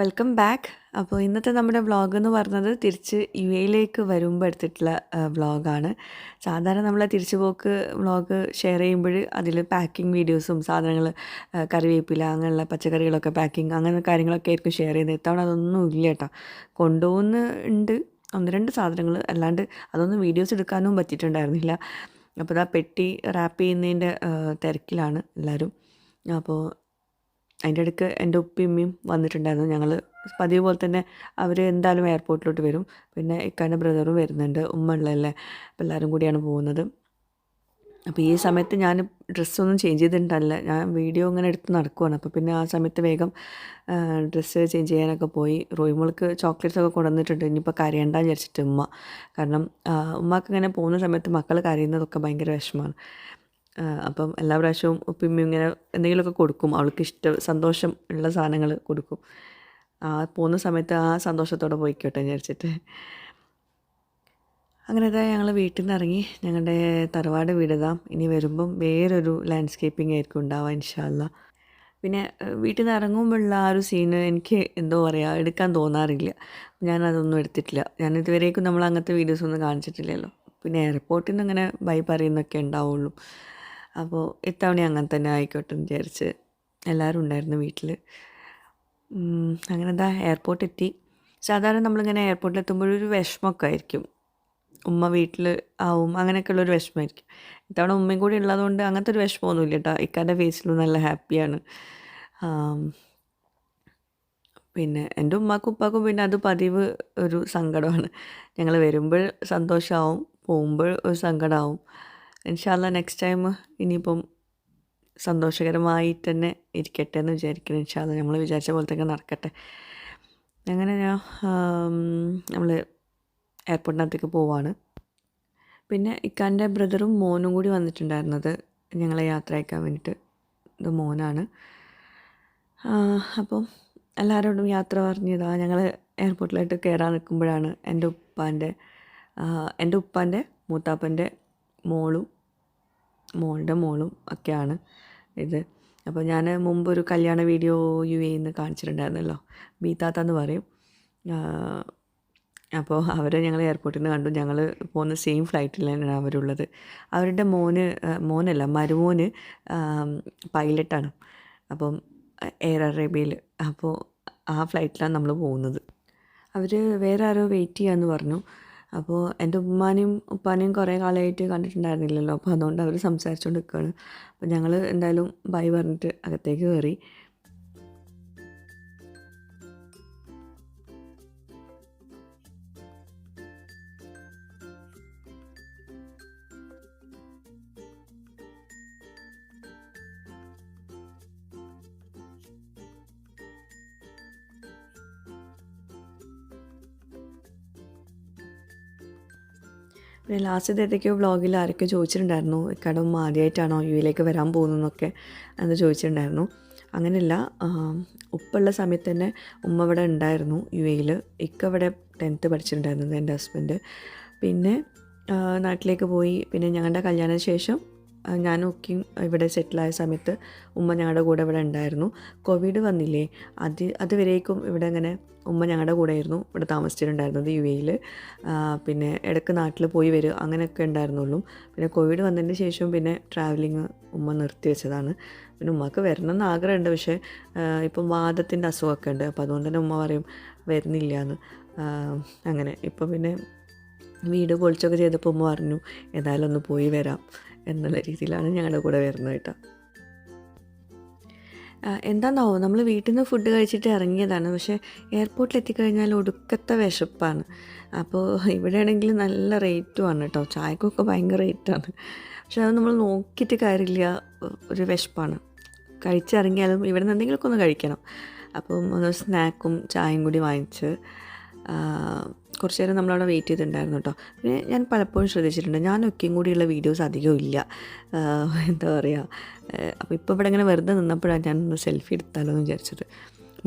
Welcome back. അപ്പോൾ ഇന്നത്തെ നമ്മുടെ വ്ളോഗ് എന്ന് പറഞ്ഞത് തിരിച്ച് യു എയിലേക്ക് വരുമ്പോൾ എടുത്തിട്ടുള്ള വ്ളോഗാണ്. സാധാരണ തിരിച്ചു പോക്ക് വ്ളോഗ് ഷെയർ ചെയ്യുമ്പോൾ അതിൽ പാക്കിംഗ് വീഡിയോസും സാധനങ്ങൾ കറിവേപ്പില അങ്ങനെയുള്ള പച്ചക്കറികളൊക്കെ പാക്കിംഗ് അങ്ങനെ കാര്യങ്ങളൊക്കെ ആയിരിക്കും ഷെയർ ചെയ്യുന്നത്. ഇത്തവണ അതൊന്നും ഇല്ല കേട്ടോ കൊണ്ടുപോകുന്നുണ്ട് 1, 2 സാധനങ്ങൾ. അല്ലാണ്ട് അതൊന്നും വീഡിയോസ് എടുക്കാനും പറ്റിയിട്ടുണ്ടായിരുന്നില്ല. അപ്പോൾ ദാ പെട്ടി റാപ്പ് ചെയ്യുന്നതിന്റെ തിരക്കിലാണ് എല്ലാവരും. അപ്പോൾ അതിന്റെ ഇടയ്ക്ക് എന്റെ ഉപ്പയും ഉമ്മയും വന്നിട്ടുണ്ടായിരുന്നു. ഞങ്ങൾ പതിവ് പോലെ തന്നെ അവർ എന്തായാലും എയർപോർട്ടിലോട്ട് വരും. പിന്നെ ഇക്കാന്റെ ബ്രദറും വരുന്നുണ്ട്. ഉമ്മ ഉള്ളതല്ലേ. അപ്പോൾ എല്ലാവരും കൂടിയാണ് പോകുന്നത്. അപ്പോൾ ഈ സമയത്ത് ഞാൻ ഡ്രസ്സൊന്നും ചേഞ്ച് ചെയ്തിട്ടുണ്ടല്ല. ഞാൻ വീഡിയോ ഇങ്ങനെ എടുത്ത് നടക്കുവാണ്. അപ്പോൾ പിന്നെ ആ സമയത്ത് വേഗം ഡ്രസ്സ് ചേഞ്ച് ചെയ്യാനൊക്കെ പോയി. റോയിമോൾക്ക് ചോക്ലേറ്റ്സ് ഒക്കെ കൊണ്ടുവന്നിട്ടുണ്ട്. ഇനിയിപ്പോൾ കരയണ്ടാന്ന് വിചാരിച്ചിട്ട് ഉമ്മ. കാരണം ഉമ്മക്ക് ഇങ്ങനെ പോകുന്ന സമയത്ത് മക്കൾ കരയുന്നതൊക്കെ ഭയങ്കര വിഷമമാണ്. അപ്പം എല്ലാ പ്രാവശ്യവും ഉപ്പിമ്മ ഇങ്ങനെ എന്തെങ്കിലുമൊക്കെ കൊടുക്കും. അവൾക്ക് ഇഷ്ടം സന്തോഷം ഉള്ള സാധനങ്ങൾ കൊടുക്കും. ആ പോകുന്ന സമയത്ത് ആ സന്തോഷത്തോടെ പോയിക്കോട്ടെ വിചാരിച്ചിട്ട്. അങ്ങനെ ദാ ഞങ്ങൾ വീട്ടിൽ നിന്ന് ഇറങ്ങി. ഞങ്ങളുടെ തറവാട് വീടതാം ഇതാ. ഇനി വരുമ്പം വേറൊരു ലാൻഡ്സ്കേപ്പിംഗ് ആയിരിക്കും ഉണ്ടാവുക ഇൻഷാല്ല. പിന്നെ വീട്ടിൽ നിന്ന് ഇറങ്ങുമ്പോഴുള്ള ആ ഒരു സീന് എനിക്ക് എന്തോ പറയുക എടുക്കാൻ തോന്നാറില്ല. ഞാനതൊന്നും എടുത്തിട്ടില്ല. ഞാൻ ഇതുവരേക്കും നമ്മൾ അങ്ങനത്തെ വീഡിയോസൊന്നും കാണിച്ചിട്ടില്ലല്ലോ. പിന്നെ എയർപോർട്ടിൽ നിന്ന് ഇങ്ങനെ ബൈ പറയുന്നൊക്കെ ഉണ്ടാവുള്ളൂ. അപ്പോൾ ഇത്തവണ അങ്ങനെ തന്നെ ആയിക്കോട്ടെ എന്ന് വിചാരിച്ച് എല്ലാവരും ഉണ്ടായിരുന്നു വീട്ടിൽ. അങ്ങനെന്താ എയർപോർട്ട് എത്തി. സാധാരണ നമ്മളിങ്ങനെ എയർപോർട്ടിൽ എത്തുമ്പോഴൊരു വിഷമമൊക്കെ ആയിരിക്കും. ഉമ്മ വീട്ടിൽ ആവും അങ്ങനെയൊക്കെയുള്ളൊരു വിഷമമായിരിക്കും. ഇത്തവണ ഉമ്മയും കൂടി ഉള്ളതുകൊണ്ട് അങ്ങനത്തെ ഒരു വിഷമമൊന്നുമില്ല കേട്ടോ ഇക്കാന്റെ ഫേസിലും നല്ല ഹാപ്പിയാണ്. പിന്നെ എന്റെ ഉമ്മാക്കും ഉപ്പാക്കും പിന്നെ അത് പതിവ് ഒരു സങ്കടമാണ്. ഞങ്ങൾ വരുമ്പോൾ സന്തോഷമാവും. പോകുമ്പോൾ ഒരു സങ്കടമാവും. ഇൻഷാ അള്ളാ നെക്സ്റ്റ് ടൈം ഇനിയിപ്പം സന്തോഷകരമായിട്ട് തന്നെ ഇരിക്കട്ടെ എന്ന് വിചാരിക്കുന്നു. ഇൻഷാല്ല നമ്മൾ വിചാരിച്ച പോലെ തന്നെ നടക്കട്ടെ. അങ്ങനെ ഞാൻ നമ്മൾ എയർപോർട്ടിനകത്തേക്ക് പോവാണ്. പിന്നെ ഇക്കാന്റെ ബ്രദറും മോനും കൂടി വന്നിട്ടുണ്ടായിരുന്നത് ഞങ്ങളെ യാത്ര അയക്കാൻ വേണ്ടിയിട്ട്. ഇത് മോനാണ്. അപ്പം എല്ലാവരോടും യാത്ര പറഞ്ഞതാണ് ഞങ്ങൾ എയർപോർട്ടിലായിട്ട് കയറാൻ നിൽക്കുമ്പോഴാണ് എന്റെ ഉപ്പാന്റെ എന്റെ ഉപ്പാന്റെ മൂത്താപ്പന്റെ മോളും മോളുടെ മോളും ഒക്കെയാണ് ഇത്. അപ്പോൾ ഞാൻ മുമ്പ് ഒരു കല്യാണ വീഡിയോ യു എയിൽ നിന്ന് കാണിച്ചിട്ടുണ്ടായിരുന്നല്ലോ. ബീത്താത്ത എന്ന് പറയും. അപ്പോൾ അവരെ ഞങ്ങൾ എയർപോർട്ടിൽ നിന്ന് കണ്ടു. ഞങ്ങൾ പോകുന്ന സെയിം ഫ്ലൈറ്റിൽ തന്നെയാണ് അവരുള്ളത്. അവരുടെ മോന് മോനല്ല മരുമോന് പൈലറ്റാണ്. അപ്പം എയർ അറേബ്യയിൽ. അപ്പോൾ ആ ഫ്ലൈറ്റിലാണ് നമ്മൾ പോകുന്നത്. അവർ വേറെ ആരോ വെയിറ്റ് ചെയ്യാമെന്ന് പറഞ്ഞു. അപ്പോൾ എന്റെ ഉമ്മാനെയും ഉപ്പാനെയും കുറേ കാലമായിട്ട് കണ്ടിട്ടുണ്ടായിരുന്നില്ലല്ലോ. അപ്പോൾ അതുകൊണ്ട് അവർ സംസാരിച്ചുകൊണ്ട് നിൽക്കുകയാണ്. അപ്പോൾ ഞങ്ങൾ എന്തായാലും ബൈ പറഞ്ഞിട്ട് അകത്തേക്ക് കയറി. പിന്നെ ലാസ്റ്റ് ഏതൊക്കെയോ വ്ളോഗിൽ ആരൊക്കെ ചോദിച്ചിട്ടുണ്ടായിരുന്നു. ഇക്കാടം ആദ്യമായിട്ടാണോ യു എയിലേക്ക് വരാൻ പോകുന്നതെന്നൊക്കെ എന്ന് ചോദിച്ചിട്ടുണ്ടായിരുന്നു. അങ്ങനെയല്ല ഉപ്പുള്ള സമയത്ത് തന്നെ ഉമ്മ ഇവിടെ ഉണ്ടായിരുന്നു യു എയിൽ. ഇക്ക ഇവിടെ 10th പഠിച്ചിട്ടുണ്ടായിരുന്നത് എന്റെ ഹസ്ബൻഡ്. പിന്നെ നാട്ടിലേക്ക് പോയി. പിന്നെ ഞങ്ങളുടെ കല്യാണത്തിന് ശേഷം ആഹ്, ഞാനും ഉക്കയും ഇവിടെ സെറ്റിലായ സമയത്ത് ഉമ്മ ഞങ്ങളുടെ കൂടെ ഇവിടെ ഉണ്ടായിരുന്നു. കോവിഡ് വന്നില്ലേ അത് അതുവരേക്കും ഇവിടെ ഇങ്ങനെ ഉമ്മ ഞങ്ങളുടെ കൂടെ ആയിരുന്നു ഇവിടെ താമസിച്ചിട്ടുണ്ടായിരുന്നത് യു എയിൽ. പിന്നെ ഇടയ്ക്ക് നാട്ടിൽ പോയി വരും അങ്ങനെയൊക്കെ ഉണ്ടായിരുന്നുള്ളൂ. പിന്നെ കോവിഡ് വന്നതിന് ശേഷം പിന്നെ ട്രാവലിങ് ഉമ്മ നിർത്തി വെച്ചതാണ്. പിന്നെ ഉമ്മക്ക് വരണം എന്ന് ആഗ്രഹമുണ്ട്. പക്ഷേ ഇപ്പം വാദത്തിന്റെ അസുഖമൊക്കെ ഉണ്ട്. അപ്പോൾ അതുകൊണ്ട് തന്നെ ഉമ്മ പറയും വരുന്നില്ല എന്ന് അങ്ങനെ. ഇപ്പം പിന്നെ വീട് പൊളിച്ചൊക്കെ ചെയ്തപ്പോൾ ഉമ്മ പറഞ്ഞു ഏതായാലും ഒന്ന് പോയി വരാം എന്നുള്ള രീതിയിലാണ് ഞങ്ങളുടെ കൂടെ വരുന്നത് കേട്ടോ. എന്താണെന്നാവോ നമ്മൾ വീട്ടിൽ നിന്ന് ഫുഡ് കഴിച്ചിട്ട് ഇറങ്ങിയതാണ്. പക്ഷേ എയർപോർട്ടിൽ എത്തിക്കഴിഞ്ഞാൽ ഒടുക്കത്തെ വിശപ്പാണ്. അപ്പോൾ ഇവിടെയാണെങ്കിൽ നല്ല റേറ്റുമാണ് കേട്ടോ. ചായക്കൊക്കെ ഭയങ്കര റേറ്റാണ്. പക്ഷേ അത് നമ്മൾ നോക്കിയിട്ട് കാര്യമില്ല. ഒരു വിശപ്പാണ്. കഴിച്ചിറങ്ങിയാലും ഇവിടെ നിന്ന് എന്തെങ്കിലുമൊക്കെ ഒന്ന് കഴിക്കണം. അപ്പം ഒന്ന് സ്നാക്കും ചായയും കൂടി വാങ്ങിച്ച് കുറച്ച് നേരം നമ്മളവിടെ വെയിറ്റ് ചെയ്തിട്ടുണ്ടായിരുന്നു കേട്ടോ. പിന്നെ ഞാൻ പലപ്പോഴും ശ്രദ്ധിച്ചിട്ടുണ്ട് ഞാൻ ഒക്കെയും കൂടിയുള്ള വീഡിയോസ് അധികം ഇല്ല. എന്താ പറയുക അപ്പോൾ ഇപ്പോൾ ഇവിടെ ഇങ്ങനെ വെറുതെ നിന്നപ്പോഴാണ് ഞാനൊന്ന് സെൽഫി എടുത്താലോ എന്ന് വിചാരിച്ചത്.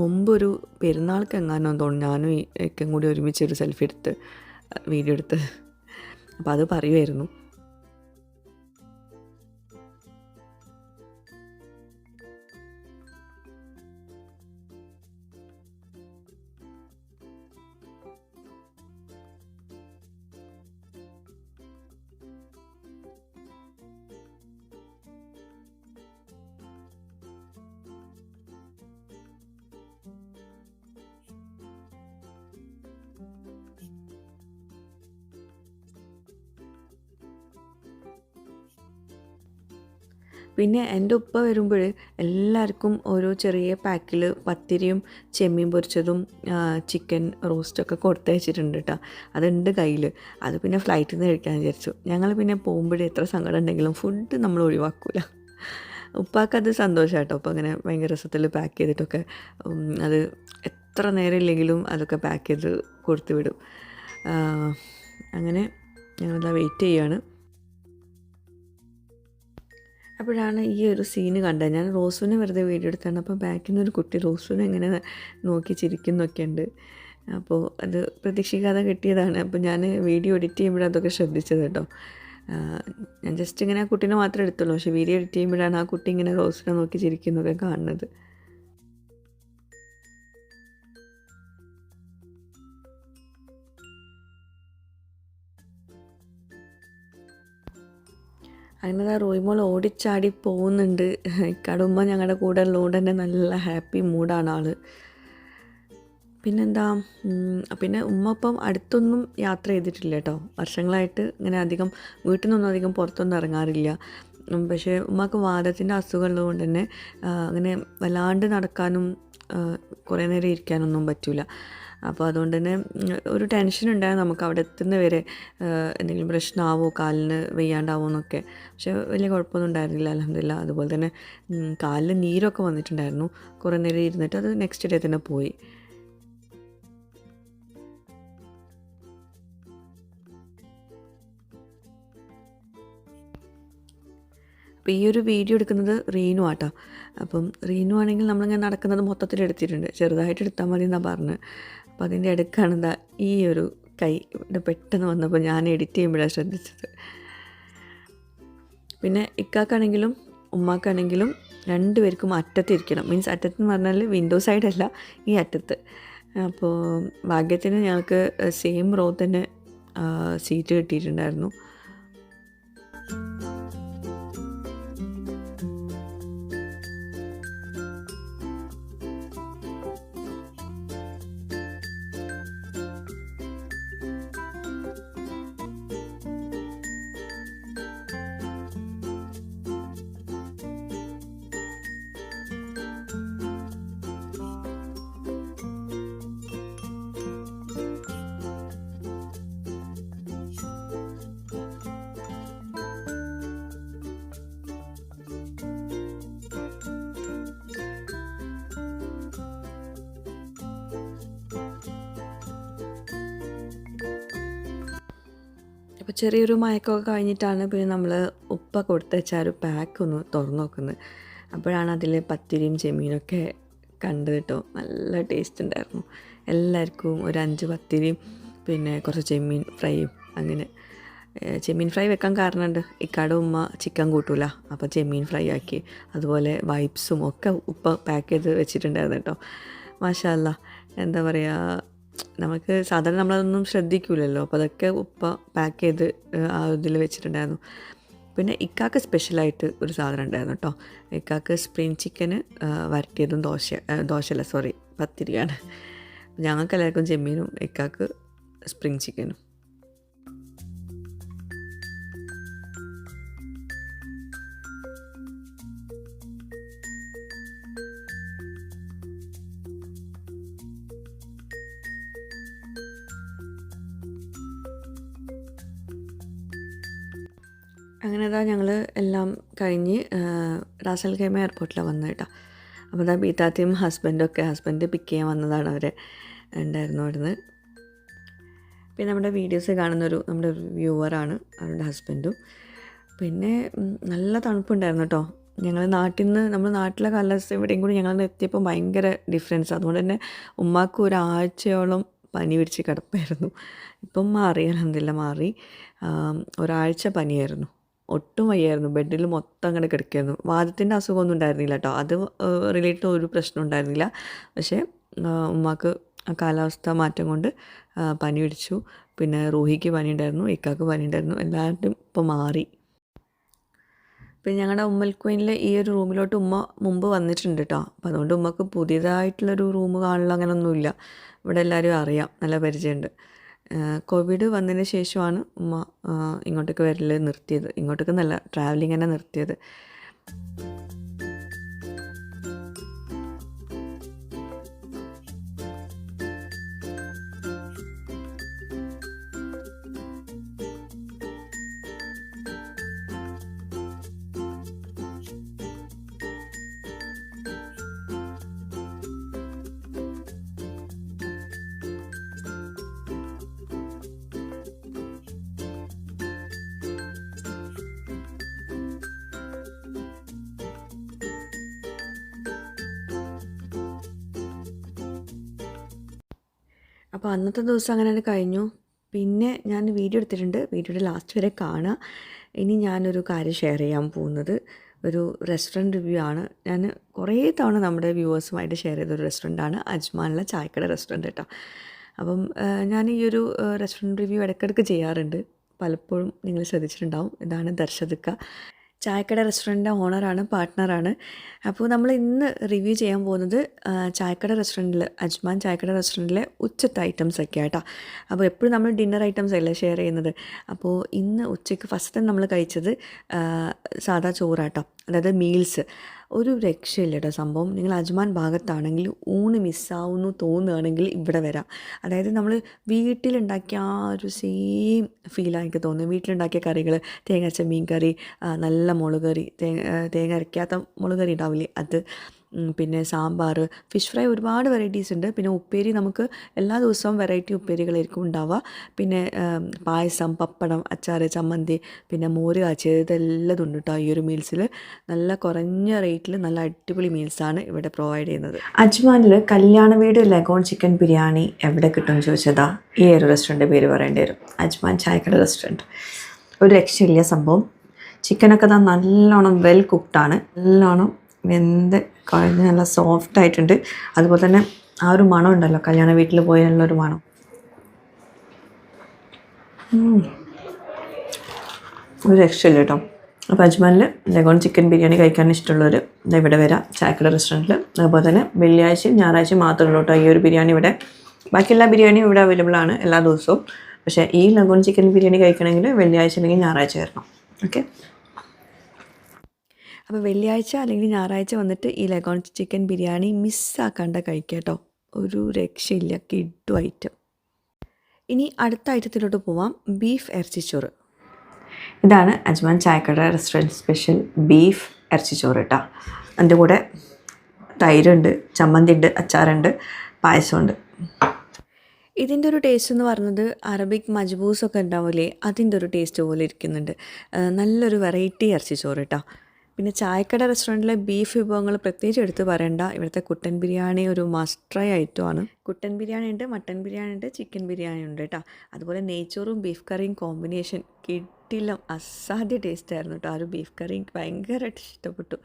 മുമ്പൊരു പെരുന്നാൾക്ക് എങ്ങാനോ തോന്നുന്നു ഞാനും ഒക്കെയും കൂടി ഒരുമിച്ച് ഒരു സെൽഫി എടുത്ത് വീഡിയോ എടുത്ത്. അപ്പോൾ അത് പറയുമായിരുന്നു. പിന്നെ എന്റെ ഉപ്പ വരുമ്പോൾ എല്ലാവർക്കും ഓരോ ചെറിയ പാക്കിൽ പത്തിരിയും ചെമ്മീൻ പൊരിച്ചതും ചിക്കൻ റോസ്റ്റൊക്കെ കൊടുത്തയച്ചിട്ടുണ്ട് കേട്ടോ അതുണ്ട് കയ്യിൽ അത് പിന്നെ ഫ്ലൈറ്റിൽ നിന്ന് കഴിക്കാൻ വിചാരിച്ചു. ഞങ്ങൾ പിന്നെ പോകുമ്പോഴേ എത്ര സങ്കടം ഉണ്ടെങ്കിലും ഫുഡ് നമ്മൾ ഒഴിവാക്കില്ല ഉപ്പാക്കത് സന്തോഷമായിട്ടോ അപ്പോൾ അങ്ങനെ ഭയങ്കര രസത്തിൽ പാക്ക് ചെയ്തിട്ടൊക്കെ അത് എത്ര നേരം ഇല്ലെങ്കിലും അതൊക്കെ പാക്ക് ചെയ്ത് കൊടുത്തു വിടും. അങ്ങനെ ഞങ്ങളതാ വെയിറ്റ് ചെയ്യാണ്. അപ്പോഴാണ് ഈ ഒരു സീന് കണ്ടത്. ഞാൻ റോസുവിനെ വെറുതെ വീഡിയോ എടുത്താണ്. അപ്പോൾ ബാക്കിൽ നിന്ന് ഒരു കുട്ടി റോസുവിനെ എങ്ങനെ നോക്കി ചിരിക്കുന്നൊക്കെ ഉണ്ട്. അപ്പോൾ അത് പ്രതീക്ഷിക്കാതെ കിട്ടിയതാണ്. അപ്പോൾ ഞാൻ വീഡിയോ എഡിറ്റ് ചെയ്യുമ്പോഴാണ് അതൊക്കെ ശ്രദ്ധിച്ചത് കേട്ടോ. ഞാൻ ജസ്റ്റ് ഇങ്ങനെ ആ കുട്ടീനെ മാത്രമേ എടുത്തുള്ളൂ. പക്ഷേ വീഡിയോ എഡിറ്റ് ചെയ്യുമ്പോഴാണ് ആ കുട്ടി ഇങ്ങനെ റോസിനെ നോക്കി ചിരിക്കുന്നതൊക്കെ കാണുന്നത്. അങ്ങനെ ആ റോയിമോൾ ഓടിച്ചാടി പോകുന്നുണ്ട്. കടുമ്പ ഞങ്ങളുടെ കൂടെ ഉള്ളതുകൊണ്ട് തന്നെ നല്ല ഹാപ്പി മൂഡാണ് ആൾ. പിന്നെന്താ പിന്നെ ഉമ്മ ഇപ്പം അടുത്തൊന്നും യാത്ര ചെയ്തിട്ടില്ല കേട്ടോ വർഷങ്ങളായിട്ട് ഇങ്ങനെ അധികം വീട്ടിൽ നിന്നൊന്നും അധികം പുറത്തൊന്നും ഇറങ്ങാറില്ല പക്ഷേ ഉമ്മക്ക് വാദത്തിന്റെ അസുഖം ഉള്ളതുകൊണ്ട് തന്നെ അങ്ങനെ വല്ലാണ്ട് നടക്കാനും കുറേ നേരം ഇരിക്കാനൊന്നും പറ്റില്ല അപ്പോൾ അതുകൊണ്ട് തന്നെ ഒരു ടെൻഷൻ ഉണ്ടായിരുന്നു നമുക്ക് അവിടെ എത്തുന്ന വരെ എന്തെങ്കിലും പ്രശ്നമാവോ കാലിന് വെയ്യാണ്ടാവോ എന്നൊക്കെ. പക്ഷേ വലിയ കുഴപ്പമൊന്നും ഉണ്ടായിരുന്നില്ല അലഹമില്ല അതുപോലെ തന്നെ കാലിൽ നീരൊക്കെ വന്നിട്ടുണ്ടായിരുന്നു. കുറേ നേരം ഇരുന്നിട്ട് അത് നെക്സ്റ്റ് ഡേ തന്നെ പോയി. അപ്പോൾ ഈ ഒരു വീഡിയോ എടുക്കുന്നത് റീനു ആട്ടോ. അപ്പം റീനു ആണെങ്കിൽ നമ്മളിങ്ങനെ നടക്കുന്നത് മൊത്തത്തിൽ എടുത്തിട്ടുണ്ട് ചെറുതായിട്ട് എടുത്താൽ മതി എന്നാണ് പറഞ്ഞത് അപ്പോൾ അതിന്റെ ഇടയ്ക്കാണ് എന്താ ഈ ഒരു കൈ ഇവിടെ പെട്ടെന്ന് വന്നപ്പോൾ ഞാൻ എഡിറ്റ് ചെയ്യുമ്പോഴാണ് ശ്രദ്ധിച്ചത്. പിന്നെ ഇക്കാക്കാണെങ്കിലും ഉമ്മാക്കാണെങ്കിലും രണ്ടുപേർക്കും അറ്റത്തിരിക്കണം. മീൻസ് അറ്റത്ത് എന്ന് പറഞ്ഞാൽ വിൻഡോ സൈഡല്ല ഈ അറ്റത്ത്. അപ്പോൾ ഭാഗ്യത്തിന് ഞങ്ങൾക്ക് സെയിം റോ തന്നെ സീറ്റ് കിട്ടിയിട്ടുണ്ടായിരുന്നു. അപ്പോൾ ചെറിയൊരു മയക്കമൊക്കെ കഴിഞ്ഞിട്ടാണ് പിന്നെ നമ്മൾ ഉപ്പ കൊടുത്തയച്ച ആ ഒരു പാക്ക് ഒന്ന് തുറന്നു നോക്കുന്നത്. അപ്പോഴാണ് അതിൽ പത്തിരിയും ചെമ്മീനൊക്കെ കണ്ടു കേട്ടോ. നല്ല ടേസ്റ്റ് ഉണ്ടായിരുന്നു. എല്ലാവർക്കും ഒരു അഞ്ച് പത്തിരിയും പിന്നെ കുറച്ച് ചെമ്മീൻ ഫ്രൈയും അങ്ങനെ. ചെമ്മീൻ ഫ്രൈ വെക്കാൻ കാരണമുണ്ട്. ഇക്കാട് ഉമ്മ ചിക്കൻ കൂട്ടൂല. അപ്പോൾ ചെമ്മീൻ ഫ്രൈ ആക്കി അതുപോലെ വൈപ്സും ഒക്കെ ഉപ്പ പാക്ക് ചെയ്ത് വെച്ചിട്ടുണ്ടായിരുന്നു കേട്ടോ. മാഷല്ല എന്താ പറയുക നമുക്ക് സാധാരണ നമ്മളതൊന്നും ശ്രദ്ധിക്കില്ലല്ലോ അപ്പോൾ അതൊക്കെ ഉപ്പ പാക്ക് ചെയ്ത് ആ ഇതിൽ വെച്ചിട്ടുണ്ടായിരുന്നു. പിന്നെ ഇക്കാക്ക് സ്പെഷ്യലായിട്ട് ഒരു സാധനം ഉണ്ടായിരുന്നു കേട്ടോ ഇക്കാക്ക് സ്പ്രിങ് ചിക്കന് വരട്ടിയതും ദോശ ദോശയല്ല സോറി പത്തിരിയാണ്. ഞങ്ങൾക്ക് എല്ലാവർക്കും ചെമ്മീനും ഇക്കാക്ക് സ്പ്രിങ് ചിക്കനും അങ്ങനെ അതാ ഞങ്ങൾ എല്ലാം കഴിഞ്ഞ് റാസൽ ഖൈമ എയർപോർട്ടിലാണ് വന്നത് കേട്ടോ അപ്പോൾ അതാ ബീത്താത്തിയും ഹസ്ബൻഡും ഒക്കെ ഹസ്ബൻഡ് പിക്ക് ചെയ്യാൻ വന്നതാണ് അവരെ ഉണ്ടായിരുന്നു അവിടുന്ന്. പിന്നെ നമ്മുടെ വീഡിയോസ് കാണുന്നൊരു നമ്മുടെ വ്യൂവറാണ് അവരുടെ ഹസ്ബൻഡും പിന്നെ നല്ല തണുപ്പുണ്ടായിരുന്നു കേട്ടോ ഞങ്ങൾ നാട്ടിൽ നിന്ന് നമ്മൾ നാട്ടിലെ കാലാവസ്ഥ ഇവിടെയും കൂടി ഞങ്ങൾ എത്തിയപ്പോൾ ഭയങ്കര ഡിഫറൻസ് അതുകൊണ്ട് തന്നെ ഉമ്മാക്ക് ഒരാഴ്ചയോളം പനി പിടിച്ച് കിടപ്പായിരുന്നു. ഇപ്പം മാറി അലഹമില്ല മാറി. ഒരാഴ്ച പനിയായിരുന്നു. ഒട്ടും വയ്യായിരുന്നു. ബെഡിൽ മൊത്തം അങ്ങനെ കിടക്കുകയായിരുന്നു വാദത്തിന്റെ അസുഖമൊന്നും ഉണ്ടായിരുന്നില്ല കേട്ടോ അത് റിലേറ്റഡ് ഒരു പ്രശ്നം ഉണ്ടായിരുന്നില്ല. പക്ഷേ ഉമ്മാക്ക് കാലാവസ്ഥ മാറ്റം കൊണ്ട് പനി പിടിച്ചു. പിന്നെ റൂഹിക്ക് പനി ഉണ്ടായിരുന്നു ഇക്കാക്ക് പനി ഉണ്ടായിരുന്നു. എല്ലാവരും ഇപ്പോൾ മാറി. പിന്നെ ഞങ്ങളുടെ ഉമ്മൽ ക്വീനിലെ ഈ ഒരു റൂമിലോട്ട് ഉമ്മ മുമ്പ് വന്നിട്ടുണ്ട് കേട്ടോ അപ്പോൾ അതുകൊണ്ട് ഉമ്മക്ക് പുതിയതായിട്ടുള്ളൊരു റൂം കാണലോ അങ്ങനെയൊന്നുമില്ല ഇവിടെ എല്ലാവരും അറിയാം. നല്ല പരിചയമുണ്ട്. കോവിഡ് വന്നതിന് ശേഷമാണ് ഉമ്മ ഇങ്ങോട്ടേക്ക് വരൽ നിർത്തിയത്. ഇങ്ങോട്ടേക്ക് നല്ല ട്രാവലിംഗ് തന്നെ നിർത്തിയത്. അപ്പോൾ അന്നത്തെ ദിവസം അങ്ങനെ കഴിഞ്ഞു. പിന്നെ ഞാൻ വീഡിയോ എടുത്തിട്ടുണ്ട്. വീഡിയോയുടെ ലാസ്റ്റ് വരെ കാണുക ഇനി ഞാനൊരു കാര്യം ഷെയർ ചെയ്യാൻ പോകുന്നത്. ഒരു റെസ്റ്റോറന്റ് റിവ്യൂ ആണ്. ഞാൻ കുറേ തവണ നമ്മുടെ വ്യൂവേഴ്സുമായിട്ട് ഷെയർ ചെയ്ത ഒരു റെസ്റ്റോറന്റാണ് അജ്മാനിലെ ചായക്കട റെസ്റ്റോറന്റ് കേട്ടോ അപ്പം ഞാൻ ഈ ഒരു റെസ്റ്റോറന്റ് റിവ്യൂ ഇടയ്ക്കിടയ്ക്ക് ചെയ്യാറുണ്ട്. പലപ്പോഴും നിങ്ങൾ ശ്രദ്ധിച്ചിട്ടുണ്ടാവും. ഇതാണ് ദർശദിക്ക. ചായക്കട റെസ്റ്റോറന്റിന്റെ ഓണറാണ് പാർട്ട്ണറാണ്. അപ്പോൾ നമ്മൾ ഇന്ന് റിവ്യൂ ചെയ്യാൻ പോകുന്നത് ചായക്കട റെസ്റ്റോറന്റിൽ അജ്മാൻ ചായക്കട റെസ്റ്റോറന്റിലെ ഉച്ചത്തെ ഐറ്റംസ് ഒക്കെ ആട്ടോ അപ്പോൾ എപ്പോഴും നമ്മൾ ഡിന്നർ ഐറ്റംസ് അല്ലേ ഷെയർ ചെയ്യുന്നത്? അപ്പോൾ ഇന്ന് ഉച്ചയ്ക്ക് ഫസ്റ്റ് നമ്മൾ കഴിച്ചത് സാധാ ചോറാട്ടോ. അതായത് മീൽസ് ഒരു രക്ഷയില്ല കേട്ടോ സംഭവം. നിങ്ങൾ അജ്മാൻ ഭാഗത്താണെങ്കിൽ ഊണ് മിസ്സാവുന്നു തോന്നുകയാണെങ്കിൽ ഇവിടെ വരാം. അതായത് നമ്മൾ വീട്ടിലുണ്ടാക്കിയ ആ ഒരു സെയിം ഫീലാണ് എനിക്ക് തോന്നുന്നത് വീട്ടിലുണ്ടാക്കിയ കറികൾ തേങ്ങ അരച്ച മീൻ കറി നല്ല മുളക് കറി തേങ്ങ തേങ്ങ അരയ്ക്കാത്ത മുളക് കറി ഉണ്ടാവില്ലേ? അത് പിന്നെ സാമ്പാർ ഫിഷ് ഫ്രൈ ഒരുപാട് വെറൈറ്റീസ് ഉണ്ട്. പിന്നെ ഉപ്പേരി നമുക്ക് എല്ലാ ദിവസവും വെറൈറ്റി ഉപ്പേരികളായിരിക്കും ഉണ്ടാവുക. പിന്നെ പായസം പപ്പടം അച്ചാർ ചമ്മന്തി പിന്നെ മോര് കാച്ചിയത് ഇതെല്ലാം ഉണ്ട് കേട്ടോ ഈ ഒരു മീൽസിൽ നല്ല കുറഞ്ഞ റേറ്റിൽ നല്ല അടിപൊളി മീൽസാണ് ഇവിടെ പ്രൊവൈഡ് ചെയ്യുന്നത്. അജ്മാനിൽ കല്യാണ വീട് ലഗോൺ ചിക്കൻ ബിരിയാണി എവിടെ കിട്ടും ചോദിച്ചതാ? ഈ ഒരു റെസ്റ്റോറന്റ് പേര് പറയേണ്ടി വരും. അജ്മാൻ ചായക്കട റെസ്റ്റോറന്റ് ഒരു രക്ഷയില്ല സംഭവം. ചിക്കനൊക്കെ തന്നെ നല്ലോണം വെൽ കുക്ക്ഡാണ് നല്ലോണം വെന്ത് കുഴഞ്ഞ് നല്ല സോഫ്റ്റ് ആയിട്ടുണ്ട്. അതുപോലെ തന്നെ ആ ഒരു മണം ഉണ്ടല്ലോ കല്യാണ വീട്ടിൽ പോയാലുള്ള ഒരു മണം. ഒരു രക്ഷയില്ല കേട്ടോ. അപ്പോൾ അജ്മാനിൽ ലഗോൺ ചിക്കൻ ബിരിയാണി കഴിക്കാൻ ഇഷ്ടമുള്ളവർ ഇവിടെ വരാം ചായക്കട റെസ്റ്റോറന്റിൽ അതുപോലെ തന്നെ വെള്ളിയാഴ്ചയും ഞായറാഴ്ചയും മാത്രമേ ഉള്ളൂ ഈ ഒരു ബിരിയാണി ഇവിടെ. ബാക്കി എല്ലാ ബിരിയാണിയും ഇവിടെ അവൈലബിൾ ആണ് എല്ലാ ദിവസവും. പക്ഷേ ഈ ലഗോൺ ചിക്കൻ ബിരിയാണി കഴിക്കണമെങ്കിൽ വെള്ളിയാഴ്ച അല്ലെങ്കിൽ ഞായറാഴ്ച വരണം. ഓക്കെ അപ്പോൾ വെള്ളിയാഴ്ച അല്ലെങ്കിൽ ഞായറാഴ്ച വന്നിട്ട് ഈ ലഗോൺ ചിക്കൻ ബിരിയാണി മിസ്സാക്കാണ്ട കഴിക്കുക കേട്ടോ ഒരു രക്ഷയില്ല കിഡു ഐറ്റം. ഇനി അടുത്ത ഐറ്റത്തിലോട്ട് പോവാം. ബീഫ് ഇറച്ചിച്ചോറ്. ഇതാണ് അജ്മാൻ ചായക്കട റെസ്റ്റോറന്റ് സ്പെഷ്യൽ ബീഫ് ഇറച്ചിച്ചോറ് കേട്ടോ അതിന്റെ കൂടെ തൈരുണ്ട് ചമ്മന്തി ഉണ്ട് അച്ചാറുണ്ട് പായസമുണ്ട്. ഇതിന്റെ ഒരു ടേസ്റ്റ് എന്ന് പറയുന്നത് അറബിക് മജ്ബൂസൊക്കെ ഉണ്ടാവില്ലേ അതിന്റെ ഒരു ടേസ്റ്റ് പോലെ ഇരിക്കുന്നുണ്ട്. നല്ലൊരു വെറൈറ്റി ഇറച്ചിച്ചോറ് കേട്ടോ പിന്നെ ചായക്കട റെസ്റ്റോറന്റിലെ ബീഫ് വിഭവങ്ങൾ പ്രത്യേകിച്ച് എടുത്ത് പറയണ്ട. ഇവിടുത്തെ കുട്ടൻ ബിരിയാണി ഒരു മസ്റ്റ് ട്രൈ ഐറ്റമാണ് കുട്ടൻ ബിരിയാണി ഉണ്ട് മട്ടൻ ബിരിയാണി ഉണ്ട് ചിക്കൻ ബിരിയാണി ഉണ്ട് കേട്ടോ അതുപോലെ നെയ്ച്ചോറും ബീഫ് കറിയും കോമ്പിനേഷൻ കിട്ടില്ല. അസാധ്യ ടേസ്റ്റ് ആയിരുന്നു കേട്ടോ ആ ഒരു ബീഫ് കറി എനിക്ക് ഭയങ്കരമായിട്ട് ഇഷ്ടപ്പെട്ടു.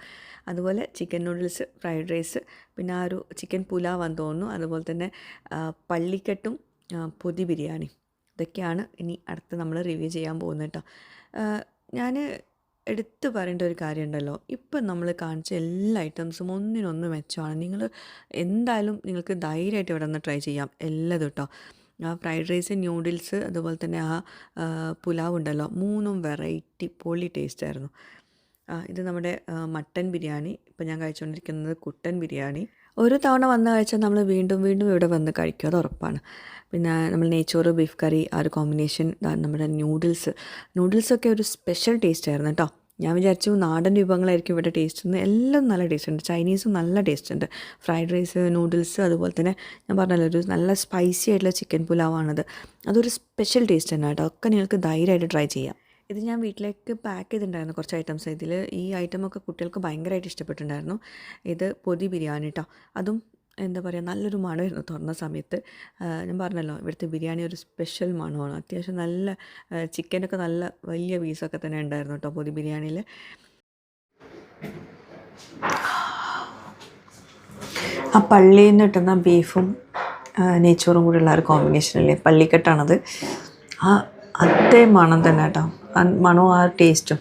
അതുപോലെ ചിക്കൻ നൂഡിൽസ് ഫ്രൈഡ് റൈസ് പിന്നെ ആ ഒരു ചിക്കൻ പുലാവാന്ന് തോന്നുന്നു. അതുപോലെ തന്നെ പള്ളിക്കെട്ടും പൊതി ബിരിയാണി. ഇതൊക്കെയാണ് ഇനി അടുത്ത് നമ്മൾ റിവ്യൂ ചെയ്യാൻ പോകുന്നത് കേട്ടോ ഞാൻ എടുത്തു പറയേണ്ട ഒരു കാര്യമുണ്ടല്ലോ. ഇപ്പം നമ്മൾ കാണിച്ച എല്ലാ ഐറ്റംസും ഒന്നിനൊന്ന് മെച്ചമാണ്. നിങ്ങൾ എന്തായാലും നിങ്ങൾക്ക് ധൈര്യമായിട്ട് ഇവിടെ നിന്ന് ട്രൈ ചെയ്യാം. എല്ലാം കേട്ടോ ആ ഫ്രൈഡ് റൈസ് ന്യൂഡിൽസ് അതുപോലെ തന്നെ ആ പുലാവ് ഉണ്ടല്ലോ. മൂന്നും വെറൈറ്റി പൊളി ടേസ്റ്റ് ആയിരുന്നു. ഇത് നമ്മുടെ മട്ടൻ ബിരിയാണി. ഇപ്പം ഞാൻ കഴിച്ചുകൊണ്ടിരിക്കുന്നത് കുട്ടൻ ബിരിയാണി. ഒരു തവണ വന്ന് കഴിച്ചാൽ നമ്മൾ വീണ്ടും വീണ്ടും ഇവിടെ വന്ന് കഴിക്കും. അത് ഉറപ്പാണ്. പിന്നെ നമ്മൾ നെയ്ച്ചോറ് ബീഫ് കറി ആ ഒരു കോമ്പിനേഷൻ നമ്മുടെ ന്യൂഡിൽസ് നൂഡിൽസൊക്കെ ഒരു സ്പെഷ്യൽ ടേസ്റ്റ് ആയിരുന്നു കേട്ടോ ഞാൻ വിചാരിച്ചു നാടൻ വിഭവങ്ങളായിരിക്കും ഇവിടെ ടേസ്റ്റ് എന്ന് എല്ലാം നല്ല ടേസ്റ്റ് ഉണ്ട്. ചൈനീസും നല്ല ടേസ്റ്റ് ഉണ്ട്. ഫ്രൈഡ് റൈസ് നൂഡിൽസ് അതുപോലെ തന്നെ ഞാൻ പറഞ്ഞല്ലോ ഒരു നല്ല സ്പൈസി ആയിട്ടുള്ള ചിക്കൻ പുലാവാണത് അതൊരു സ്പെഷ്യൽ ടേസ്റ്റ് തന്നെ കേട്ടോ. ഒക്കെ നിങ്ങൾക്ക് ധൈര്യമായിട്ട് ട്രൈ ചെയ്യാം. ഇത് ഞാൻ വീട്ടിലേക്ക് പാക്ക് ചെയ്തിട്ടുണ്ടായിരുന്നു കുറച്ച് ഐറ്റംസ് ഇതിൽ ഈ ഐറ്റം ഒക്കെ കുട്ടികൾക്ക് ഭയങ്കരമായിട്ട് ഇഷ്ടപ്പെട്ടിട്ടുണ്ടായിരുന്നു. ഇത് പൊതി ബിരിയാണി കേട്ടോ അതും എന്താ പറയുക നല്ലൊരു മണമായിരുന്നു തുറന്ന സമയത്ത്. ഞാൻ പറഞ്ഞല്ലോ ഇവിടുത്തെ ബിരിയാണി ഒരു സ്പെഷ്യൽ മണമാണ്. അത്യാവശ്യം നല്ല ചിക്കനൊക്കെ നല്ല വലിയ പീസൊക്കെ തന്നെ ഉണ്ടായിരുന്നു കേട്ടോ പൊതി ബിരിയാണിയിൽ. ആ പള്ളിയിൽ നിന്ന് കിട്ടുന്ന ബീഫും നെയ്ച്ചോറും കൂടെയുള്ള ഒരു കോമ്പിനേഷനല്ലേ പള്ളിക്കെട്ടാണത്. ആ അതേ മണം തന്നെ കേട്ടോ. മണവും ആ ടേസ്റ്റും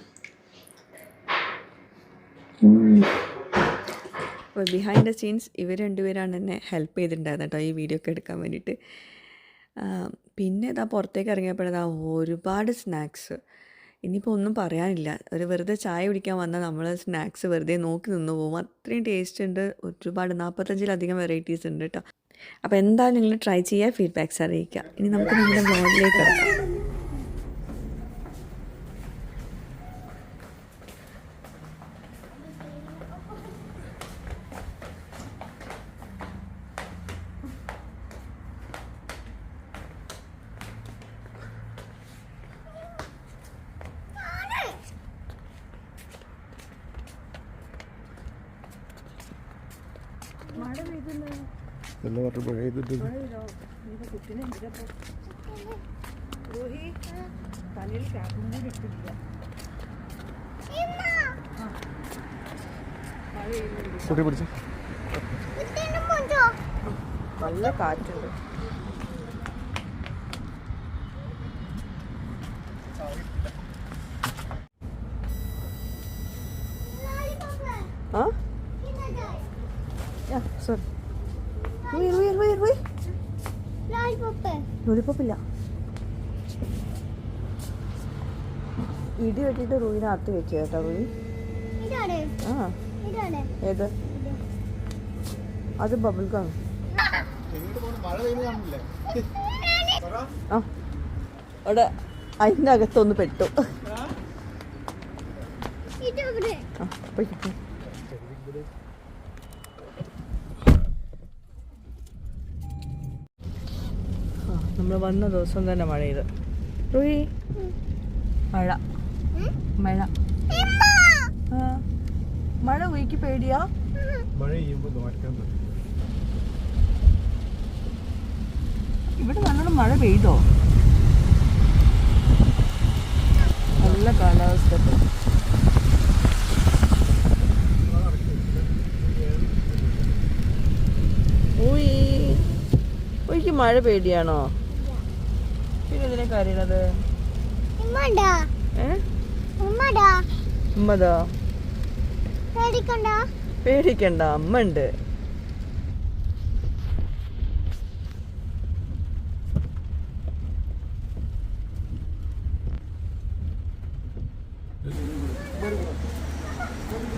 അപ്പോൾ ബിഹൈൻഡ് ദ സീൻസ് ഇവർ രണ്ടുപേരാണ് എന്നെ ഹെൽപ്പ് ചെയ്തിട്ടുണ്ടായിരുന്നത് കേട്ടോ ഈ വീഡിയോ ഒക്കെ എടുക്കാൻ വേണ്ടിയിട്ട് പിന്നെ ഇതാ പുറത്തേക്ക് ഇറങ്ങിയപ്പോഴതാ ഒരുപാട് സ്നാക്സ് ഇനിയിപ്പോൾ ഒന്നും പറയാനില്ല. ഒരു വെറുതെ ചായ കുടിക്കാൻ വന്നാൽ നമ്മൾ സ്നാക്സ് വെറുതെ നോക്കി നിന്ന് പോകും അത്രയും ടേസ്റ്റ് ഉണ്ട്. ഒരുപാട് നാൽപ്പത്തഞ്ചിലധികം വെറൈറ്റീസ് ഉണ്ട് കേട്ടോ അപ്പോൾ എന്തായാലും നിങ്ങൾ ട്രൈ ചെയ്യുക ഫീഡ്ബാക്ക്സ് അറിയിക്കുക ഇനി നമുക്ക് നമ്മുടെ ബ്ലോഗിലേക്ക് കിടക്കാം എന്ന് പറഞ്ഞു പെയ്തിട്ട് കുട്ടി പിടിച്ചു? നല്ല കാറ്റുണ്ട് ആ യാ സോറി റൂയി റൂയി റൂയി റൂയി ലോലിപ്പോപ്പില്ല ഇടി വെട്ടിട്ട് റൂയിനകത്ത് വെക്കുക കേട്ടോ റൂയി ആ. ഏത്? അത് ബബിൾ ഗം ആ. അവിടെ അതിന്റെ അകത്തൊന്ന് പെട്ടു ആ പോയി. നമ്മൾ വന്ന ദിവസം തന്നെ മഴ ചെയ്ത് റോഹി മഴ. മഴ. മഴ വീക്കി പേടിയാ? മഴ നോക്കാൻ പറ്റും. ഇവിടെ നല്ലോണം മഴ പെയ്തോ? നല്ല കാലാവസ്ഥ. ഊയ്ക്ക് മഴ പേടിയാണോ? കരയണത്? ഉമ്മതോ? പേടിക്കണ്ട. അമ്മ ഉണ്ട്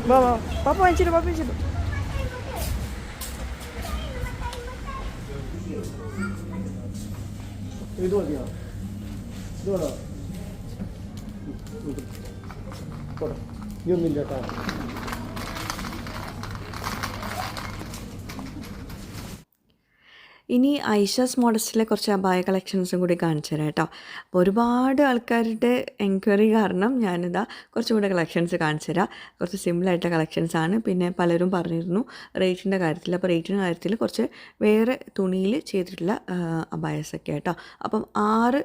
വാ വാ. പാപ്പ വാങ്ങിച്ചിട്ട് പാപ്പ വാങ്ങിച്ചിട്ട്. ഇത് മതിയോ? ഇത് വേണോ പോട്ടെ. ഇനി ഇനി ഐഷാസ് മോഡസ്റ്റിലെ കുറച്ച് അബായ കളക്ഷൻസും കൂടി കാണിച്ചു തരാം കേട്ടോ. അപ്പോൾ ഒരുപാട് ആൾക്കാരുടെ എൻക്വയറി കാരണം ഞാനിതാ കുറച്ചും കൂടെ കളക്ഷൻസ് കാണിച്ചു തരാം. കുറച്ച് സിമ്പിളായിട്ടുള്ള കളക്ഷൻസ് ആണ്. പിന്നെ പലരും പറഞ്ഞിരുന്നു റേറ്റിന്റെ കാര്യത്തിൽ. അപ്പോൾ റേറ്റിന്റെ കാര്യത്തിൽ കുറച്ച് വേറെ തുണിയിൽ ചെയ്തിട്ടുള്ള അബായസൊക്കെ കേട്ടോ. അപ്പം ആറ്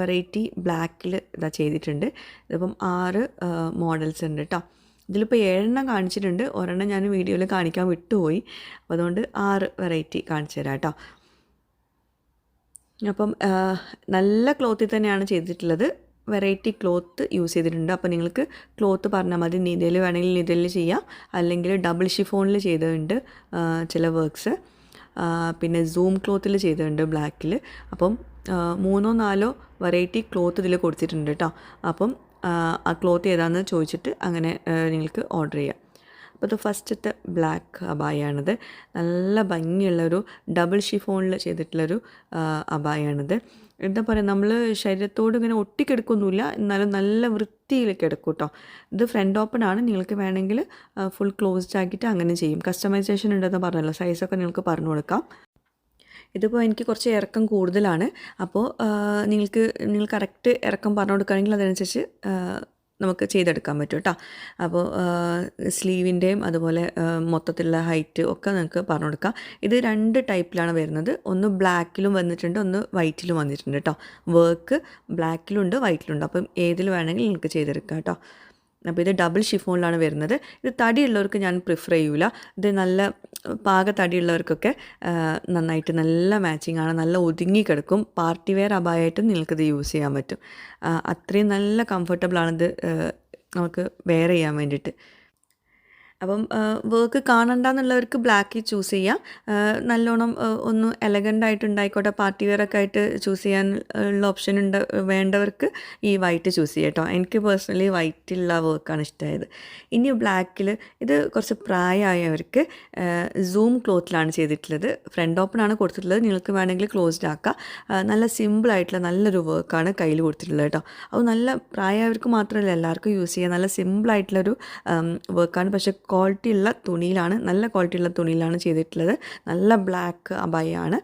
വെറൈറ്റി ബ്ലാക്കിൽ ഇതാ ചെയ്തിട്ടുണ്ട്. ഇതിപ്പം ആറ് മോഡൽസ് ഉണ്ട് കേട്ടോ. ഇതിലിപ്പോൾ ഏഴെണ്ണം കാണിച്ചിട്ടുണ്ട്. ഒരെണ്ണം ഞാൻ വീഡിയോയിൽ കാണിക്കാൻ വിട്ടുപോയി. അപ്പോൾ അതുകൊണ്ട് ആറ് വെറൈറ്റി കാണിച്ചു തരാം കേട്ടോ. അപ്പം നല്ല ക്ലോത്തിൽ തന്നെയാണ് ചെയ്തിട്ടുള്ളത്. വെറൈറ്റി ക്ലോത്ത് യൂസ് ചെയ്തിട്ടുണ്ട്. അപ്പോൾ നിങ്ങൾക്ക് ക്ലോത്ത് പറഞ്ഞാൽ മതി. നിതയിൽ വേണമെങ്കിൽ നിതയിൽ ചെയ്യാം. അല്ലെങ്കിൽ ഡബിൾ ഷിഫോണിൽ ചെയ്തിട്ടുണ്ട് ചില വർക്ക്സ് പിന്നെ സൂം ക്ലോത്തിൽ ചെയ്തിട്ടുണ്ട് ബ്ലാക്കിൽ അപ്പം മൂന്നോ നാലോ വെറൈറ്റി ക്ലോത്ത് ഇതിൽ കൊടുത്തിട്ടുണ്ട് കേട്ടോ അപ്പം ആ, ക്ലോത്ത് ഏതാണെന്ന് ചോദിച്ചിട്ട് അങ്ങനെ നിങ്ങൾക്ക് ഓർഡർ ചെയ്യാം. അപ്പോൾ ഇത് ഫസ്റ്റത്തെ ബ്ലാക്ക് അബായാണിത്. നല്ല ഭംഗിയുള്ളൊരു ഡബിൾ ഷിഫോണിൽ ചെയ്തിട്ടുള്ളൊരു അബായാണിത്. എന്താ പറയുക നമ്മൾ ശരീരത്തോട് ഇങ്ങനെ ഒട്ടിക്കെടുക്കൊന്നുമില്ല. എന്നാലും നല്ല വൃത്തിയിൽ കിടക്കും കേട്ടോ ഇത് ഫ്രണ്ട് ഓപ്പൺ ആണ്. നിങ്ങൾക്ക് വേണമെങ്കിൽ ഫുൾ ക്ലോസ്ഡ് ആക്കിയിട്ട് അങ്ങനെ ചെയ്യും. കസ്റ്റമൈസേഷൻ ഉണ്ടെന്ന് പറഞ്ഞല്ലോ. സൈസൊക്കെ നിങ്ങൾക്ക് പറഞ്ഞു കൊടുക്കാം. ഇതിപ്പോൾ എനിക്ക് കുറച്ച് ഇറക്കം കൂടുതലാണ്. അപ്പോൾ നിങ്ങൾക്ക് നിങ്ങൾ കറക്റ്റ് ഇറക്കം പറഞ്ഞു കൊടുക്കുകയാണെങ്കിൽ അതനുസരിച്ച് നമുക്ക് ചെയ്തെടുക്കാൻ പറ്റും കേട്ടോ അപ്പോൾ സ്ലീവിന്റെയും അതുപോലെ മൊത്തത്തിലുള്ള ഹൈറ്റ് ഒക്കെ നിങ്ങൾക്ക് പറഞ്ഞു കൊടുക്കാം. ഇത് രണ്ട് ടൈപ്പിലാണ് വരുന്നത്. ഒന്ന് ബ്ലാക്കിലും വന്നിട്ടുണ്ട് ഒന്ന് വൈറ്റിലും വന്നിട്ടുണ്ട് കേട്ടോ വർക്ക് ബ്ലാക്കിലുണ്ട് വൈറ്റിലുണ്ട്. അപ്പം ഏതിൽ വേണമെങ്കിൽ നിങ്ങൾക്ക് ചെയ്തെടുക്കാം കേട്ടോ അപ്പോൾ ഇത് ഡബിൾ ഷിഫോണിലാണ് വരുന്നത്. ഇത് തടിയുള്ളവർക്ക് ഞാൻ പ്രിഫർ ചെയ്യൂല. ഇത് നല്ല പാക തടിയുള്ളവർക്കൊക്കെ നന്നായിട്ട് നല്ല മാച്ചിങ് ആണ്. നല്ല ഒതുങ്ങി കിടക്കും. പാർട്ടി വെയർ അബായായിട്ടും നിങ്ങൾക്കിത് യൂസ് ചെയ്യാൻ പറ്റും. അത്രയും നല്ല ആ, നമുക്ക് വെയർ ചെയ്യാൻ വേണ്ടിയിട്ട്. അപ്പം വർക്ക് കാണണ്ടെന്നുള്ളവർക്ക് ബ്ലാക്ക് ചൂസ് ചെയ്യാം. നല്ലോണം ഒന്ന് എലഗന്റ് ആയിട്ട് ഉണ്ടായിക്കോട്ടെ പാർട്ടി വെയർ ഒക്കെ ആയിട്ട് ചൂസ് ചെയ്യാൻ ഉള്ള ഓപ്ഷൻ ഉണ്ട് വേണ്ടവർക്ക് ഈ വൈറ്റ് ചൂസ് ചെയ്യാം കേട്ടോ എനിക്ക് പേഴ്സണലി വൈറ്റുള്ള വർക്കാണ് ഇഷ്ടമായത് ഇനി ബ്ലാക്കിൽ ഇത് കുറച്ച് പ്രായമായവർക്ക് സൂം ക്ലോത്തിലാണ് ചെയ്തിട്ടുള്ളത്. ഫ്രണ്ട് ഓപ്പൺ ആണ് കൊടുത്തിട്ടുള്ളത്. നിങ്ങൾക്ക് വേണമെങ്കിൽ ക്ലോസ്ഡ് ആക്കാം. നല്ല സിമ്പിൾ ആയിട്ടുള്ള നല്ലൊരു വർക്കാണ് കയ്യിൽ കൊടുത്തിട്ടുള്ളത് കേട്ടോ അത് നല്ല പ്രായമായവർക്ക് മാത്രമല്ല എല്ലാവർക്കും യൂസ് ചെയ്യാം. നല്ല സിമ്പിൾ ആയിട്ടുള്ളൊരു വർക്കാണ് പക്ഷേ ക്വാളിറ്റി ഉള്ള തുണിയിലാണ് നല്ല ക്വാളിറ്റി ഉള്ള തുണിയിലാണ് ചെയ്തിട്ടുള്ളത്. നല്ല ബ്ലാക്ക് അബായാണ്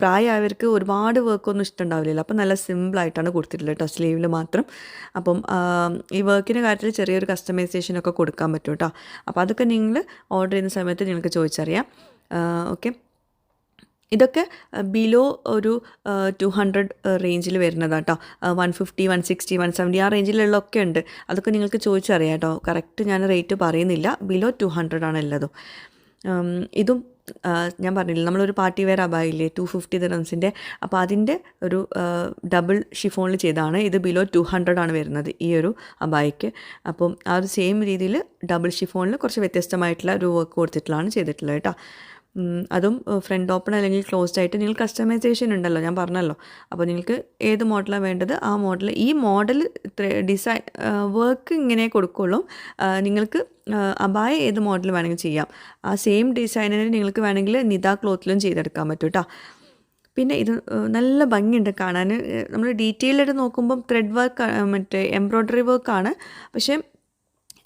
പ്രായമായവർക്ക് ഒരുപാട് വർക്കൊന്നും ഇഷ്ടമുണ്ടാവില്ലല്ലോ. അപ്പോൾ നല്ല സിമ്പിളായിട്ടാണ് കൊടുത്തിട്ടുള്ളത് കേട്ടോ സ്ലീവിൽ മാത്രം. അപ്പം ഈ വർക്കിന്റെ കാര്യത്തിൽ ചെറിയൊരു കസ്റ്റമൈസേഷനൊക്കെ കൊടുക്കാൻ പറ്റും കേട്ടോ അപ്പോൾ അതൊക്കെ നിങ്ങൾ ഓർഡർ ചെയ്യുന്ന സമയത്ത് നിങ്ങൾക്ക് ചോദിച്ചറിയാം. ഓക്കെ ഇതൊക്കെ ബിലോ ഒരു ടു ഹൺഡ്രഡ് റേഞ്ചിൽ വരുന്നതാണ് കേട്ടോ one fifty one sixty one seventy ആ റേഞ്ചിലുള്ളതൊക്കെ ഉണ്ട്. അതൊക്കെ നിങ്ങൾക്ക് ചോദിച്ചറിയാം കേട്ടോ കറക്റ്റ് ഞാൻ റേറ്റ് പറയുന്നില്ല. ബിലോ ടു ഹൺഡ്രഡ് ആണ് ഉള്ളതും ഇതും ഞാൻ പറഞ്ഞില്ല നമ്മളൊരു പാർട്ടി വെയർ അബായില്ലേ ടു ഫിഫ്റ്റി ദിറംസിന്റെ അപ്പോൾ അതിന്റെ ഒരു ഡബിൾ ഷിഫോണിൽ ചെയ്താണ്. ഇത് ബിലോ ടു ഹൺഡ്രഡ് ആണ് വരുന്നത് ഈ ഒരു അബായിക്ക്. അപ്പം ആ ഒരു സെയിം രീതിയിൽ ഡബിൾ ഷിഫോണിൽ കുറച്ച് വ്യത്യസ്തമായിട്ടുള്ള ഒരു വർക്ക് കൊടുത്തിട്ടുള്ളതാണ് ചെയ്തിട്ടുള്ളത് കേട്ടോ അതും ഫ്രണ്ട് ഓപ്പൺ അല്ലെങ്കിൽ ക്ലോസ്ഡ് ആയിട്ട് നിങ്ങൾ കസ്റ്റമൈസേഷൻ ഉണ്ടല്ലോ ഞാൻ പറഞ്ഞല്ലോ. അപ്പോൾ നിങ്ങൾക്ക് ഏത് മോഡലാണ് വേണ്ടത് ആ മോഡൽ ഈ മോഡൽ ഡിസൈൻ വർക്ക് ഇങ്ങനെ കൊടുക്കുള്ളൂ. നിങ്ങൾക്ക് അബായ ഏത് മോഡൽ വേണമെങ്കിൽ ചെയ്യാം. ആ സെയിം ഡിസൈനിന് നിങ്ങൾക്ക് വേണമെങ്കിൽ നിത ക്ലോത്തിലും ചെയ്തെടുക്കാൻ പറ്റും കേട്ടോ പിന്നെ ഇത് നല്ല ഭംഗിയുണ്ട് കാണാൻ നമ്മൾ ഡീറ്റെയിൽഡ് നോക്കുമ്പം ത്രെഡ് വർക്ക് മറ്റേ എംബ്രോയ്ഡറി വർക്കാണ് പക്ഷേ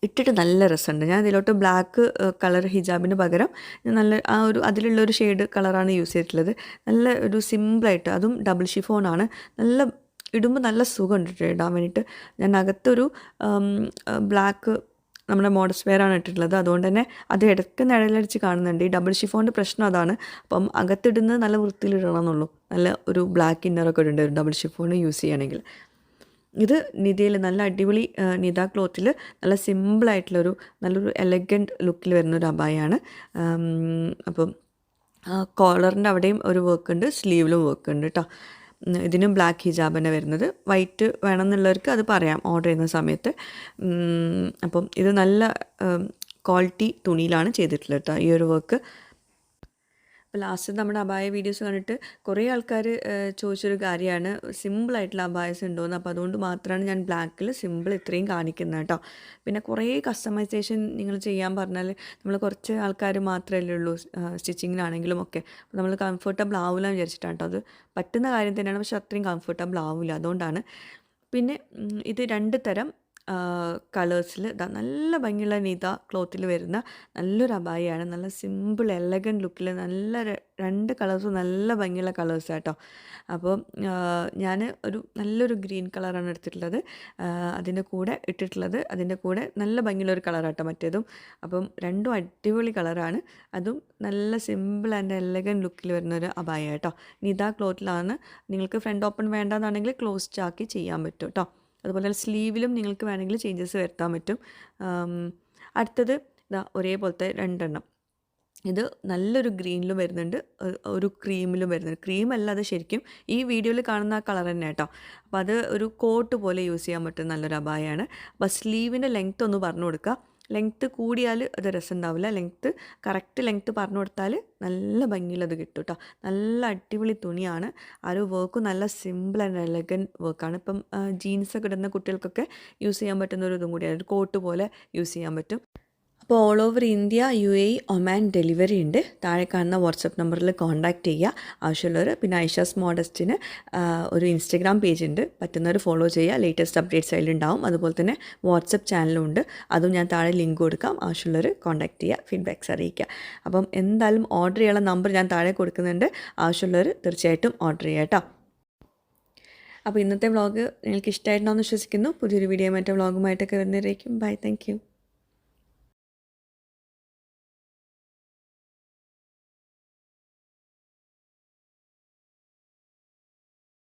ഇട്ടിട്ട് നല്ല രസമുണ്ട്. ഞാൻ ഇതിലോട്ട് ബ്ലാക്ക് കളർ ഹിജാബിന് പകരം ഞാൻ നല്ല ആ ഒരു അതിലുള്ള ഒരു ഷെയ്ഡ് കളറാണ് യൂസ് ചെയ്തിട്ടുള്ളത്. നല്ല ഒരു സിമ്പിളായിട്ട് അതും ഡബിൾ ഷിഫോൺ ആണ്. നല്ല ഇടുമ്പോൾ നല്ല സുഖമുണ്ട് ഇടാൻ വേണ്ടിയിട്ട്. ഞാൻ അകത്തൊരു ബ്ലാക്ക് നമ്മുടെ മോഡസ് വെയറാണ് ഇട്ടിട്ടുള്ളത്. അതുകൊണ്ട് തന്നെ അത് ഇടയ്ക്ക് നിഴലടിച്ച് കാണുന്നുണ്ട്. ഈ ഡബിൾ ഷിഫോണിന്റെ പ്രശ്നം അതാണ്. അപ്പം അകത്തിടുന്നത് നല്ല വൃത്തിയിൽ ഇടണം എന്നുള്ളൂ നല്ല ഒരു ബ്ലാക്ക് ഇന്നറൊക്കെ ഇടേണ്ടി ഒരു ഡബിൾ ഷിഫോൺ യൂസ് ചെയ്യുകയാണെങ്കിൽ ഇത് നിതയിൽ നല്ല അടിപൊളി നിത ക്ലോത്തിൽ നല്ല സിമ്പിളായിട്ടുള്ളൊരു നല്ലൊരു എലഗന്റ് ലുക്കിൽ വരുന്നൊരു അബായാണ്. അപ്പം കോളറിന്റെ അവിടെയും ഒരു വർക്ക് ഉണ്ട് സ്ലീവിലും വർക്ക് ഉണ്ട് കേട്ടോ ഇതിനും ബ്ലാക്ക് ഹിജാബ് തന്നെ വരുന്നത്. വൈറ്റ് വേണമെന്നുള്ളവർക്ക് അത് പറയാം ഓർഡർ ചെയ്യുന്ന സമയത്ത്. അപ്പം ഇത് നല്ല ക്വാളിറ്റി തുണിയിലാണ് ചെയ്തിട്ടുള്ളത് കേട്ടോ ഈ ഒരു വർക്ക് അപ്പോൾ ലാസ്റ്റ് നമ്മുടെ അബായ വീഡിയോസ് കണ്ടിട്ട് കുറേ ആൾക്കാർ ചോദിച്ചൊരു കാര്യമാണ്. സിമ്പിളായിട്ടുള്ള അബായസ് ഉണ്ടോയെന്ന് അപ്പോൾ അതുകൊണ്ട് മാത്രമാണ് ഞാൻ ബ്ലാക്കിൽ സിമ്പിൾ ഇത്രയും കാണിക്കുന്നത് കേട്ടോ. പിന്നെ കുറേ കസ്റ്റമൈസേഷൻ നിങ്ങൾ ചെയ്യാൻ പറഞ്ഞാൽ നമ്മൾ കുറച്ച് ആൾക്കാർ മാത്രമല്ലേ ഉള്ളൂ സ്റ്റിച്ചിങ്ങിനാണെങ്കിലും ഒക്കെ. അപ്പോൾ നമ്മൾ കംഫർട്ടബിൾ ആവില്ല എന്ന് വിചാരിച്ചിട്ടാണ് കേട്ടോ. അത് പറ്റുന്ന കാര്യം തന്നെയാണ് പക്ഷെ അത്രയും കംഫർട്ടബിൾ ആവില്ല. അതുകൊണ്ടാണ്. പിന്നെ ഇത് രണ്ട് തരം കളേഴ്സിൽ നല്ല ഭംഗിയുള്ള നീത ക്ലോത്തിൽ വരുന്ന നല്ലൊരു അബായിയാണ് നല്ല സിമ്പിൾ എലഗൻ ലുക്കിൽ നല്ല രണ്ട് കളേഴ്സും നല്ല ഭംഗിയുള്ള കളേഴ്സ് കേട്ടോ അപ്പോൾ ഞാൻ ഒരു നല്ലൊരു ഗ്രീൻ കളറാണ് എടുത്തിട്ടുള്ളത്. അതിന്റെ കൂടെ ഇട്ടിട്ടുള്ളത്. അതിന്റെ കൂടെ നല്ല ഭംഗിയുള്ള ഒരു കളറാട്ടോ മറ്റേതും. അപ്പം രണ്ടും അടിപൊളി കളറാണ് അതും നല്ല സിമ്പിൾ ആൻഡ് എലഗൻ ലുക്കിൽ വരുന്ന ഒരു അബായ കേട്ടോ നിത ക്ലോത്തിലാണ് നിങ്ങൾക്ക് ഫ്രണ്ട് ഓപ്പൺ വേണ്ടെന്നാണെങ്കിൽ ക്ലോസ്ഡ് ആക്കി ചെയ്യാൻ പറ്റും കേട്ടോ അതുപോലെ തന്നെ സ്ലീവിലും നിങ്ങൾക്ക് വേണമെങ്കിൽ ചേഞ്ചസ് വരുത്താൻ പറ്റും. അടുത്തത് ഇതാ ഒരേപോലത്തെ രണ്ടെണ്ണം. ഇത് നല്ലൊരു ഗ്രീനിലും വരുന്നുണ്ട് ഒരു ക്രീമിലും വരുന്നുണ്ട്. ക്രീം അല്ലാതെ ശരിക്കും ഈ വീഡിയോയിൽ കാണുന്ന ആ കളർ തന്നെ കേട്ടോ. അപ്പോൾ അത് ഒരു കോട്ട് പോലെ യൂസ് ചെയ്യാൻ പറ്റുന്ന നല്ലൊരു അബായാണ് അപ്പോൾ സ്ലീവിന്റെ ലെങ്ത്ത് ഒന്ന് പറഞ്ഞു കൊടുക്കുക. ലെങ്ത്ത് കൂടിയാൽ അത് രസം ഉണ്ടാവില്ല ലെങ്ത്ത് കറക്റ്റ് ലെങ്ത്ത് പറഞ്ഞു കൊടുത്താൽ നല്ല ഭംഗിയുള്ളത് കിട്ടും കേട്ടോ നല്ല അടിപൊളി തുണിയാണ്. ആ ഒരു വർക്ക് നല്ല സിമ്പിൾ ആൻഡ് എലഗൻ വർക്കാണ് ഇപ്പം ജീൻസൊക്കെ ഇടുന്ന കുട്ടികൾക്കൊക്കെ യൂസ് ചെയ്യാൻ പറ്റുന്ന ഒരു ഇതും കൂടിയാണ്. ഒരു കോട്ട് പോലെ യൂസ് ചെയ്യാൻ പറ്റും. അപ്പോൾ all over India U A Oman delivery ഉണ്ട്. താഴെ കാണുന്ന വാട്സപ്പ് നമ്പറിൽ കോൺടാക്റ്റ് ചെയ്യുക. ആവശ്യമുള്ളവർ പിന്നെ ഐഷാസ് മോഡസ്റ്റിന് ഒരു ഇൻസ്റ്റഗ്രാം പേജ് ഉണ്ട്. പറ്റുന്നവർ ഫോളോ ചെയ്യുക. ലേറ്റസ്റ്റ് അപ്ഡേറ്റ്സ് അതിലുണ്ടാവും. അതുപോലെ തന്നെ വാട്സപ്പ് ചാനലും ഉണ്ട്. അതും ഞാൻ താഴെ ലിങ്ക് കൊടുക്കാം. ആവശ്യമുള്ളവർ കോൺടാക്റ്റ് ചെയ്യുക ഫീഡ്ബാക്സ് അറിയിക്കുക. അപ്പം എന്തായാലും ഓർഡർ ചെയ്യാനുള്ള നമ്പർ ഞാൻ താഴെ കൊടുക്കുന്നുണ്ട്. ആവശ്യമുള്ളവർ തീർച്ചയായിട്ടും ഓർഡർ ചെയ്യുക കേട്ടോ. അപ്പോൾ ഇന്നത്തെ വ്ളോഗ് നിങ്ങൾക്ക് ഇഷ്ടമായിട്ടുണ്ടോ എന്ന് വിശ്വസിക്കുന്നു. പുതിയൊരു വീഡിയോ മറ്റേ വ്ളോഗുമായിട്ടൊക്കെ വരുന്നതായിരിക്കും ബൈ താങ്ക്